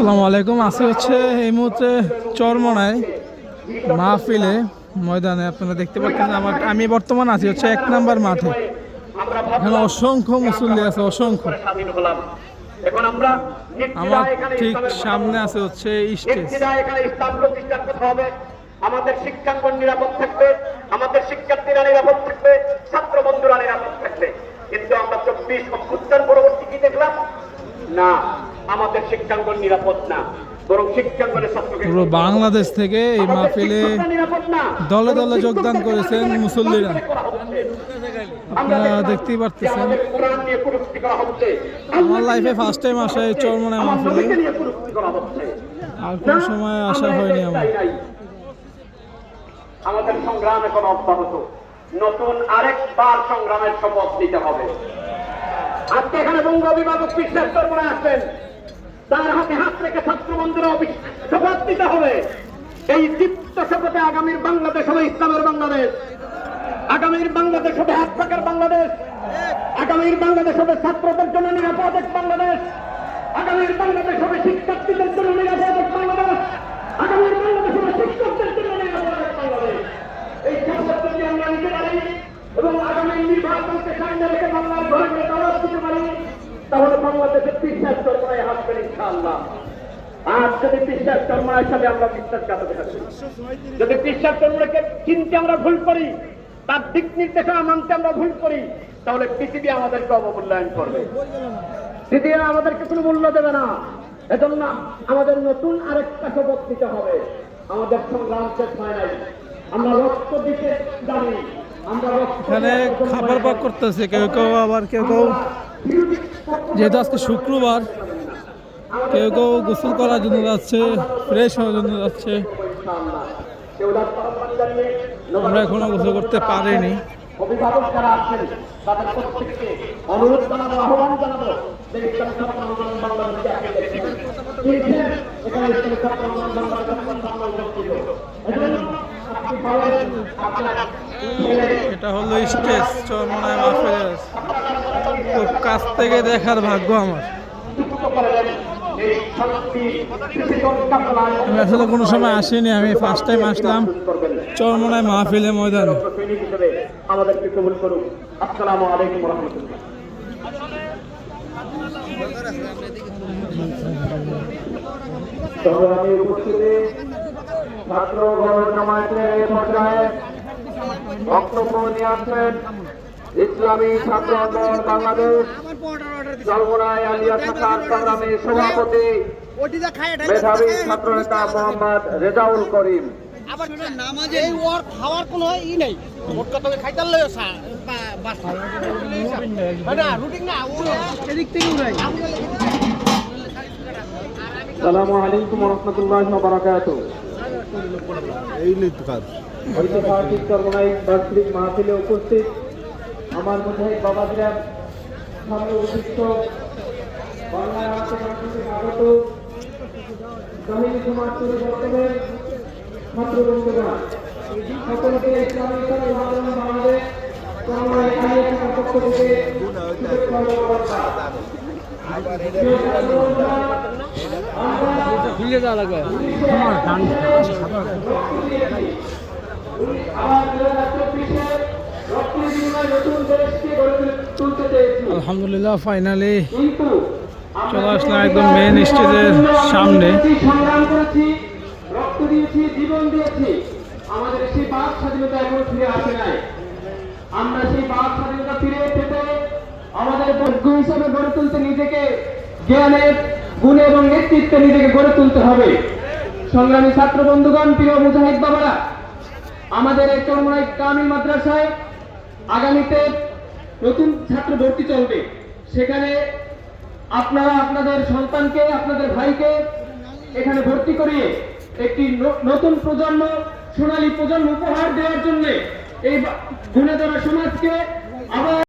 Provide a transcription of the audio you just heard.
আসসালামু আলাইকুম। আজকে হচ্ছে এই মুহূর্তে চরমনায় মাহফিলে ময়দানে আপনারা দেখতে পাচ্ছেন আমার আমি বর্তমান আছি হচ্ছে এক নাম্বার মাঠে। এখানে অসংখ্য মুসল্লি আছে, অসংখ্য। আমরা ঠিক সামনে আছে হচ্ছে স্টেজ। আমাদের শিক্ষাঙ্গন নিরাপদ থাকবে, আমাদের শিক্ষার্থীরা নিরাপদ থাকবে, ছাত্র বন্ধুরা নিরাপদ থাকবে। কিন্তু আমরা চব্বিশ অভ্যুত্থান পরবর্তী কি দেখলাম? না। আমাদের শিক্ষাঙ্গন নিরাপদ না বরং পুরো বাংলাদেশ থেকে এই মাহফিলে। দলে দলে যোগদান করেছেন মুসল্লিরা। আপনারা দেখতেই পারতেছেন। আমার লাইফে ফার্স্ট টাইম আসা এই চরমনায় মাহফিলে। আর কোন সময় আসা হয়নি আমার। আমাদের সংগ্রাম এখন অব্যাহত। নতুন আরেকবার সংগ্রামের শপথ নিতে হবে। আজকে এখানে বঙ্গ অভিভাবক বিশ্বাস করে আসবেন তার হাতে হাত রেখে ছাত্র বন্ধুরা শপথ দিতে হবে। এই দীপ্ত শপথে আগামীর বাংলাদেশ হবে ইসলামের বাংলাদেশ। আগামীর বাংলাদেশ হবে হাত পাকার বাংলাদেশ। আগামীর বাংলাদেশ হবে ছাত্রদের জন্য নিরাপদ এক বাংলাদেশ। আগামীর বাংলাদেশ হবে শিক্ষার্থীদের জন্য নিরাপদ এক বাংলাদেশ। আগামীর বাংলাদেশ হবে শিক্ষকদের জন্য নিরাপদ এক বাংলাদেশ এই শপথ যদি আমরা নিতে পারি এবং আগামী নির্বাচনকে সামনে রেখে বাংলার ঘরে ঘরে দাওয়াত দিতে পারি তাহলে বাংলাদেশের বিশ্বাস চর্মায় হাসবেন ইনশাআল্লাহ। আজ যদি বিশ্বাস চর্মায় সাথে আমরা বিশ্বাসঘাতক থাকি যদি বিশ্বাস চর্মাকে চিনতে আমরা ভুল করি তার দিক নির্দেশনা মানতে আমরা ভুল করি তাহলে পৃথিবী আমাদেরকে অবমূল্যায়ন করবে। পৃথিবী আমাদেরকে কোনো মূল্য দেবে না। এজন্য আমাদের নতুন আরেকটা শপথ নিতে হবে। আমাদের সংগ্রাম শেষ হয় নাই। আমরা রক্ত দিতে জানি। আমরা রক্ত এখানে খাবার পাক করতেছে কেউ কেউ আবার কেউ কেউ। যেহেতু আজকে শুক্রবার কেউ কেউ গোসল করার জন্য যাচ্ছে ফ্রেশ হওয়ার জন্য যাচ্ছে আমরা এখনও গোসল করতে পারিনি অভিভাবক যারা আছেন তাদের প্রত্যেককে অনুরোধ জানাব আহ্বান জানাব যে ইসলামী ছাত্র আন্দোলন বাংলাদেশকে আগে দেখবেন। পেয়েছেন, এখানে ইসলামী ছাত্র আন্দোলন বাংলাদেশের সামনে উপস্থিত। এজন্য আপনি ভাবেন, আপনার ছেলে এটা হলো স্টেজ চরমনায় মাহফিলের খুব কাছ থেকে দেখার ভাগ্য আমার আমি আসলে কোনো সময় আসিনি, আমি ফার্স্ট টাইম আসলাম। চরমনায় মাহফিলে ময়দানে আমাদেরকে কবুল করুন আসসালামু আলাইকুম রহমতুল্লাহ ছাত্র গণ পর্যায়ে বক্তব্য নিয়ে আসছেন ইসলামী ছাত্র আন্দোলন বাংলাদেশ জলমনায় আলিয়া শাখার সংগ্রামী সভাপতি মেধাবী ছাত্র নেতা মোহাম্মদ রেজাউল করিম। আবার নামাজে এই ওর খাওয়ার কোনো ই নেই। মোট কথা খাইতে লয় সা বাস। না রুটিন না ও এদিক থেকে উড়াই সালামু আলাইকুম রহমতুল্লাহ বারাকাত ঐতিহাসিক চরমনাই বার্ষিক মাহফিলে উপস্থিত আমার মধ্যে বাবাজিরা সামনে উপস্থিত বাংলা স্বাগত। পরিবর্তনের ছাত্র বন্ধুগণ সকলকে বাংলাদেশ। পক্ষ থেকে আমরা আলহামদুলিল্লাহ ফাইনালি চলে আসলাম একদম মেন স্টেজের সামনে। সংগ্রাম করেছি রক্ত দিয়েছি জীবন দিয়েছি। আমাদের সেই বাক স্বাধীনতা এখনও ফিরে আসে নাই। আমরা সেই বাক স্বাধীনতা ফিরে পেতে আমাদের বৈজ্ঞ হিসাবে গড়ে তুলতে নিজেকে জ্ঞানের গুণে এবং নেতৃত্বে নিজেকে গড়ে তুলতে হবে। সংগ্রামী ছাত্র বন্ধুগণ প্রিয় মুজাহিদ বাবারা আমাদের এই চরমনাই কামিল মাদ্রাসায় আগামীতে নতুন ছাত্র ভর্তি চলবে। সেখানে আপনারা আপনাদের সন্তানকে, আপনাদের ভাইকে এখানে ভর্তি করিয়ে একটি নতুন প্রজন্ম, সোনালী প্রজন্ম উপহার দেওয়ার জন্য এই গুণেদারা সমাজকে আবার